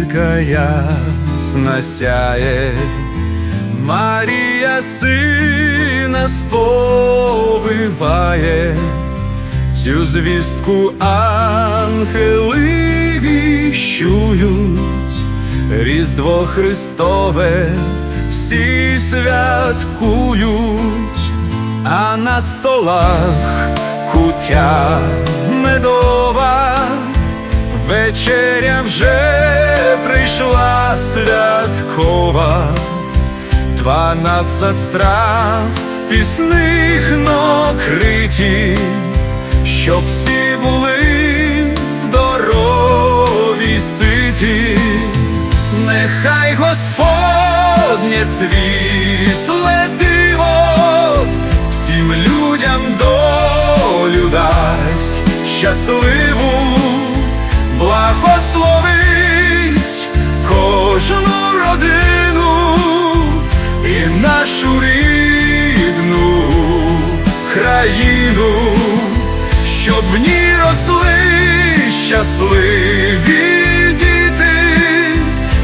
зіронька ясна сяє, Марія сина сповиває, цю звістку ангели віщують, Різдво Христове всі святкують, а на столах кутя медова, вечеря вже прийшла святкова, дванадцять страв пісних накриті, щоб всі були здорові ситі. Нехай Господнє світле диво всім людям долю дасть щасливу, благословить щасливі діти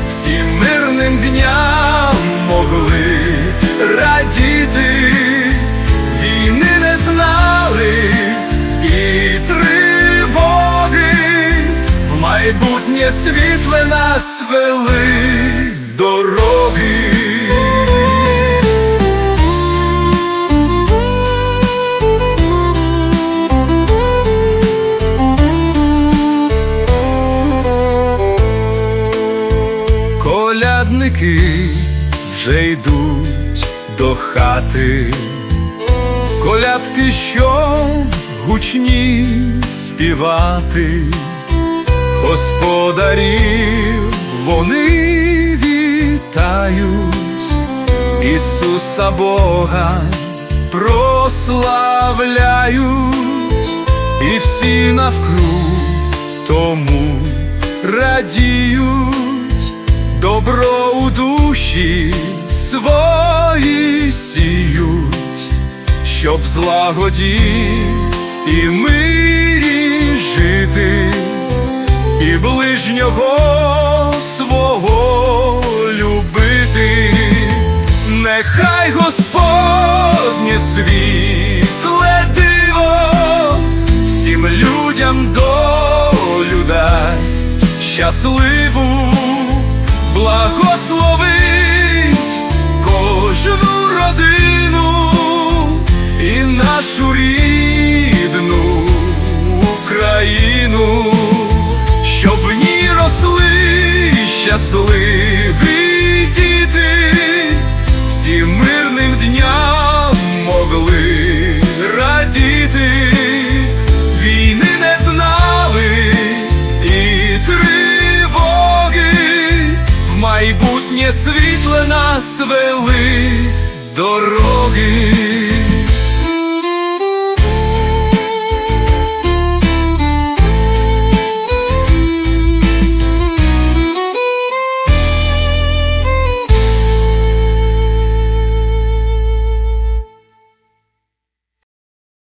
всім мирним дням могли радіти, війни не знали і тривоги, в майбутнє світле нас вели дороги. Колядники вже йдуть до хати, колядки, щоб гучні співати, господарів вони вітають, Ісуса Бога прославляють, і всі навкруг тому радіють добро у душі свої сіють, щоб злагоді і мирі жити, і ближнього свого любити, нехай Господнє світле диво всім людям долю дасть щасливу благословить кожну родину і нашу рідну Україну, щоб в ній росли щасливі майбутнє світле нас вели дороги.